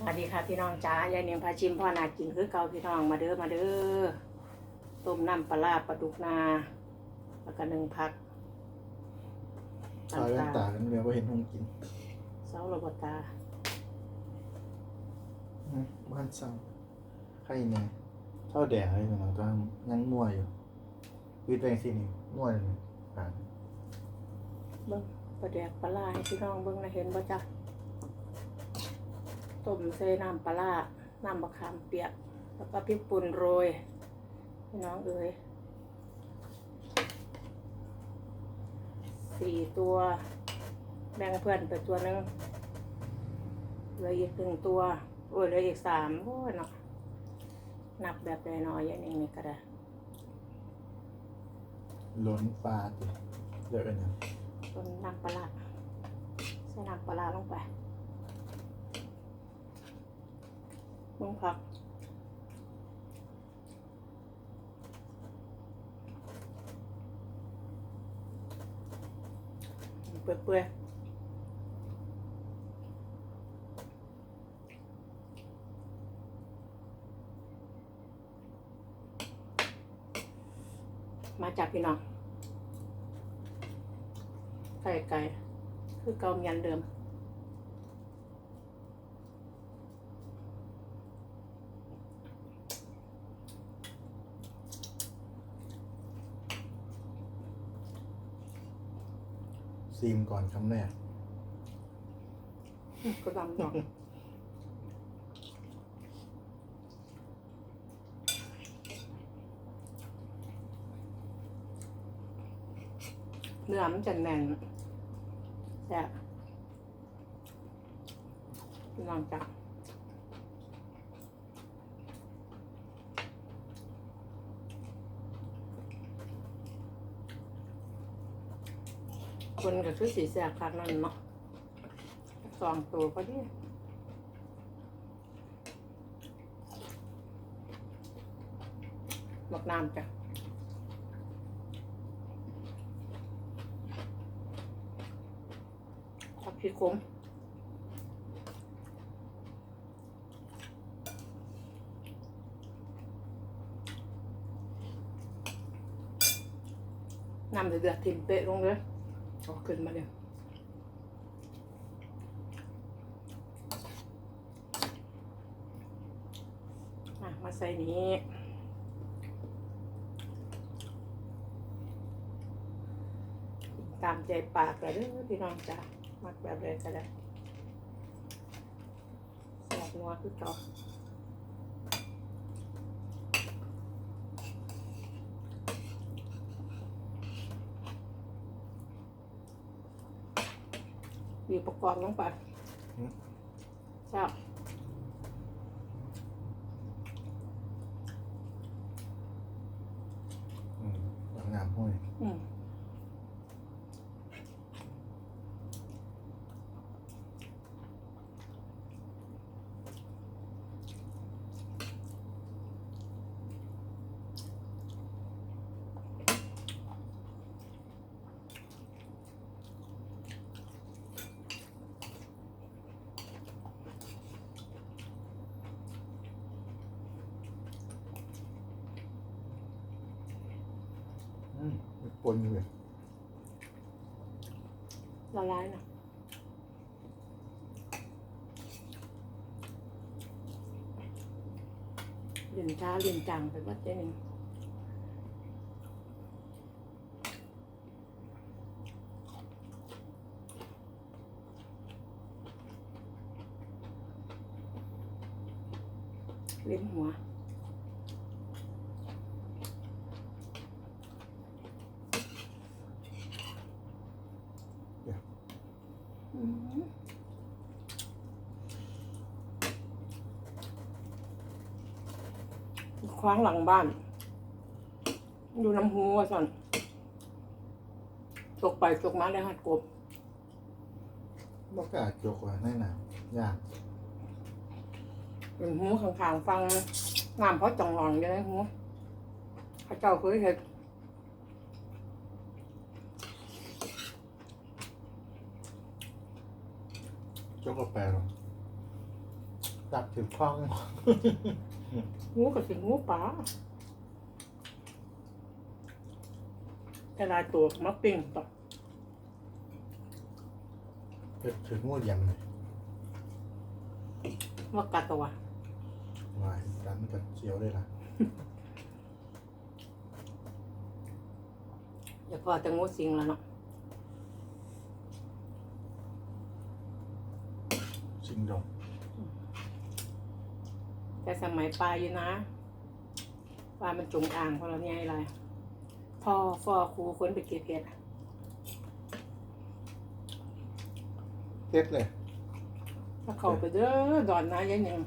สวัสดีค่ะพี่น้องจ้ายายเนียงพาชิมพ่อนากินคือเก่าพี่น้องมาเด้อมาเด้อต้มน้ำปลาร้าปลาดุกนาแล้วก็หนึ่งพักตายแว่นตากันเดี๋ยวก็เห็นหงกินเสาระบตานะบ้านเศร้าใครเนี่ยเท่าแดดเลยเหมือนเราต้องยังมั่วอยู่วิทย์แรงสินี่มั่วเลยผ่านเบิ้งปลาแดกปลาร้าให้พี่น้องเบิ้งนะเห็นบ่จ้ะ ต้มใส่น้ำปลาร้าน้ำมะขามเปียก แล้วก็พริกป่นโรยพี่น้องเอ๋ยสี่ตัวแบ่งเพื่อนไปตัวหนึงเหลืออีกหนึ่งตัว โอ้ยเหลืออีกสามโอ้ยเนาะนับแบบน้อยๆอย่างนี้นี่ก็ได้ล้นปลาติเยอะกันเนี่ยต้นน้ำปลาร้าใส่น้ำปลาร้าลงไป มึงผักเปื่อยๆมาจากพี่น้องไก่ไก่คือเกาเมียนเดิม ซีมก่อนคำแรกก็ดำดอกเนื้อมันจะแน่นแซ่บลองจับ คนก็คือสีแซ่บคักนั่นเนาะสองตัวก็ดีหมกน้ำจ้ะผักชีขมน้ำเดือดๆทิมเปะลงเลย อาขึ้นมาเลยอะมาใส่นี้ตามใจปากเลยเด้อพี่น้องจ้ะมักแบบเลยก็ได้แสบนัวคือเก่า อุปกรณ์ลงไปชอบอืมงามห้อยอืมอืม ปนเลยละลายนะเลียนช้าเลียนจังไปวัดเจ๊นึ่งเลี้ยงหัว คว้างหลังบ้าน ดูน้ำหูว่าสันตกไปตกมาได้หัดกบบอกกล้าจกว่าแน่หนาวยากเป็นหูข้างๆฟังน้ำเพราะจ่องหลอนอยู่เลยหูเข้าเจ้าเคยเห็นจกกาแฟหรอจับถือคล้อง งูก็สิงูป่าแต่ลายตัวมาปิ้งต่อเกิดถืองูเหลี่ยมเลยว่ากัดตัววายการมันกัดเจียวเลยล่ะอย่าพอแต่งูสิงแล้วเนาะชิงดง แต่สมัยปลาอยู่นะปลามันจงอ่างเพราะเราเนี่ยอะไรพ่อฟอครูคนไปเก็บเห็ดเก็ดเลยถ้าเขาไปเด้อดอนนะยายหนึ่ง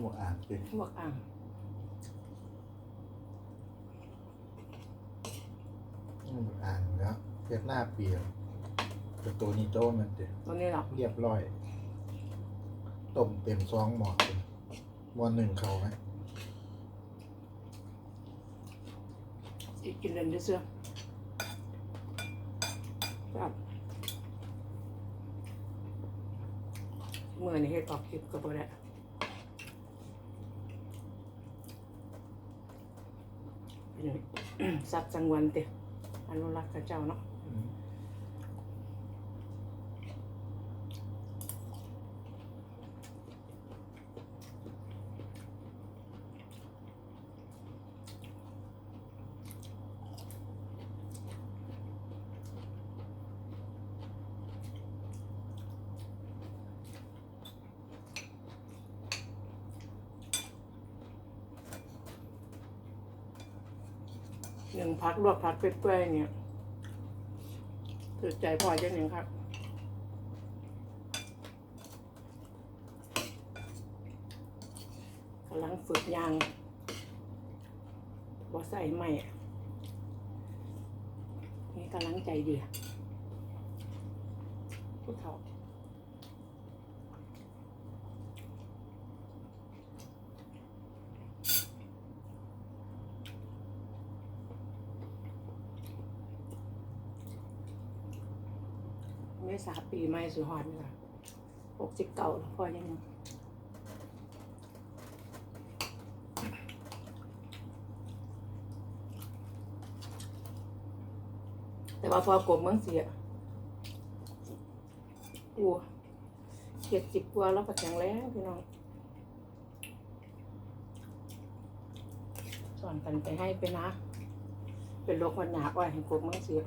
งูอ่างเก็ดพวกอ่างงูอ่างแล้วเก็ดหน้าเปลี่ยวแต่ตัวนี้โจ้มันเด็ตัวนี้หรอกเรียบร้อย ต้มเต็มซองหมอดเลยมวนหนึ่งเขาไหมสิกินเล่นด้วยเสื้อครับเมื่อนี่เฮ็ดออกคลิปก็บ่ได้เป็นไงสัตว์จังหวันเตะอนุรักษ์กับเจ้าเนาะ อืมหนึ่งพักลวกพักเปื่อยๆเนี่ยถือใจพอจ้าหนึ่งครับกำลังฝึกยางว่าใส่ใหม่ นี่กำลังใจดีผู้เฒ่า ไม่สาปีไม่สุดหอนี่ค่ะหกสิบเก่าแล้วพอยังแต่ว่าพอกบเมืองเสียอ้วเจ็ดสิบกว่าแล้วก็แข็งแรงพี่น้องสอนกันไปให้ไปนะ เป็นโรควันหนาอ้อยให้กบเมืองเสีย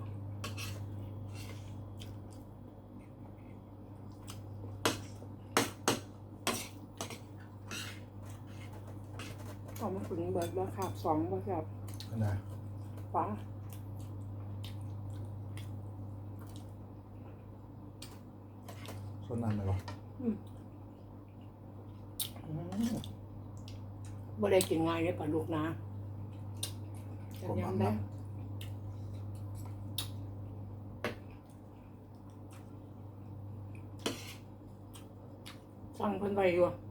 เอามาถึงเบิดว่าขาบสองว่าขาบอันนะขวาส่วนนั้นเลยวะอืมบ่ได้กินง่ายเลยปลาลูกนะผมยำทำได้นะสั่งเพิ่นไปอยู่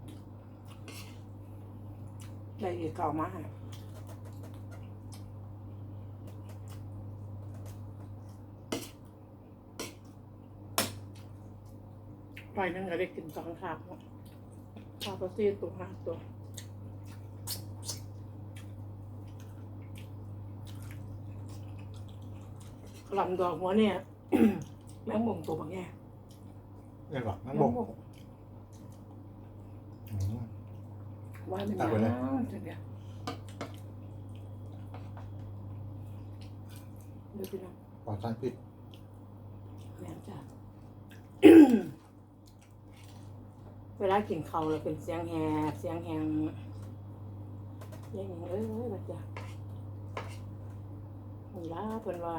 ได้อีกเก่ามาให้ไปนึงก็ได้กินสองขาบเนาะขาบก็สี่ตัวห้าตัวลำดอกหัวเนี่ยแมงมุมตัวบางแง่เนี่ยหรอนั่นแมบงกมุมอืม ว่ามันตักไปเลยยังจังเดียวเดี๋ยวพี่น้องปลอดสารพิษแม่นจ้ะ เวลากินข้าวแล้วเป็นเสียงแหบเสียงแหงอยังเอ้ยบัดจ้ะนี่ล่ะเพิ่นว่า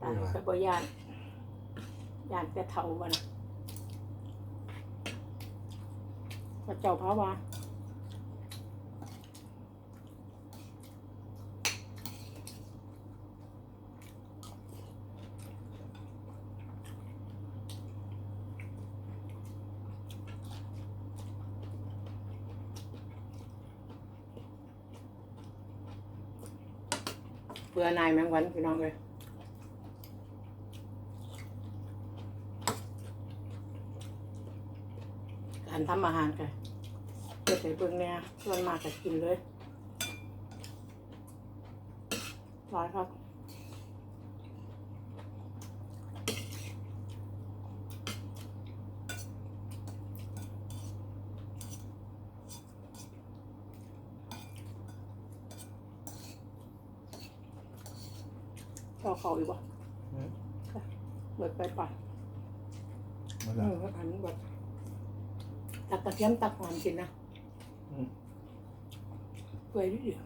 ตายก็บ่ย่านย่านแต่เฒ่าบ่นะ พระเจ้าพระว่าเบื่อนายแมงวันพี่น้องเลย การทำอาหารกันเพื่อใส่เบิ่งเนี่ยส่วนมากจะกินเลยร้อยครับเอาเขาอีกวะอืมเบิดไปป่ะมาเอแล้วออันนี้เบิด ตักกระเทียมตักหอมกินนะอืม เปื่อยนิดเดียว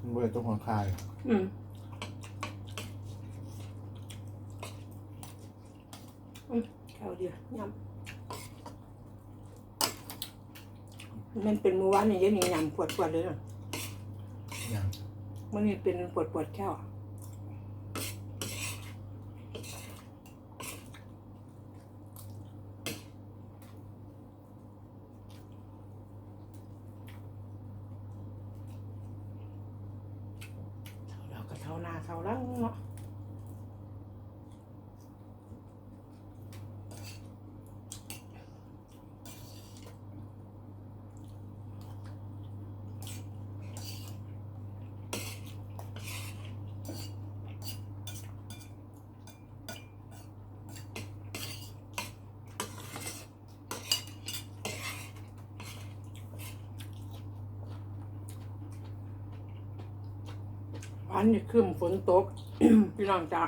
มันเบื่อตรงหัวคายอืมอืมแค่เดียวยำมันเป็นมือวานนี่ยังมียำปวดปวดๆเลยนะอย่างมันนี่เป็นปวดปวดๆแค่วเราก็เท่า หน้าเท่าหลังเนาะ วันนี้คืมฝนตก พี่น้องจ้า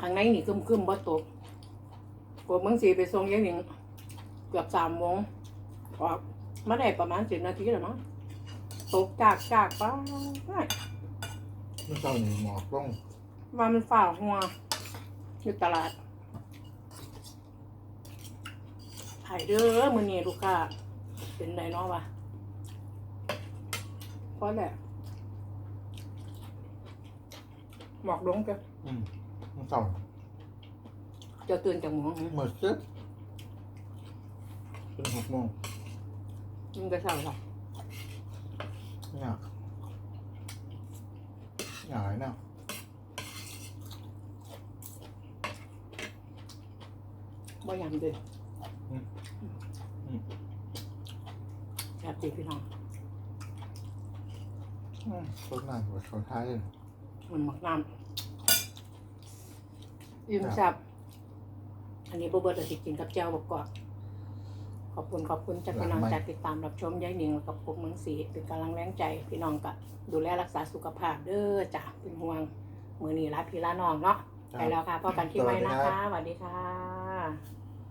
ข้างในนี่คืมคืมบ่ตกพวกมึงสีไปส่งยายหนิงเกือบสามโมงออกมาได้ประมาณสิบนาทีแล้วมั้งตกจากจากป้าเมื่อเช้านี่หมอกลงว่ามันฝ่าหัวอยู่ตลาดถ่ายเด้อมือนี้ลูกค้าเป็นไรเนาะวะเพราะแหละ หมอกลงจ้ะอืมเมื่อเช้าจะตื่นจากหมองเมื่อซึบเป็นหกโมงมันจะเศร้าค่ะอยากอยากอะไรเนาะบ่ยำเดินอืมอืม แบบตีพี่น้อง อืมรถหน้าหัวเขาท้ายเลย มันหมักน้ำยิ้มแซ่บอันนี้บ่เบิดเราสิกินกับแจ่วบกกอกขอบคุณขอบคุณจากพี่น้องจากติดตามรับชมยายหนิงกับพวกเมืองสีเป็นกำลังแรงใจพี่น้องกับดูแลรักษาสุขภาพเด้อจ้ะเป็นห่วงมือนี้ลาพี่ลาน้องเนาะไปแล้วค่ะพบกันที่ไว้นะคะสวัสดีค่ะ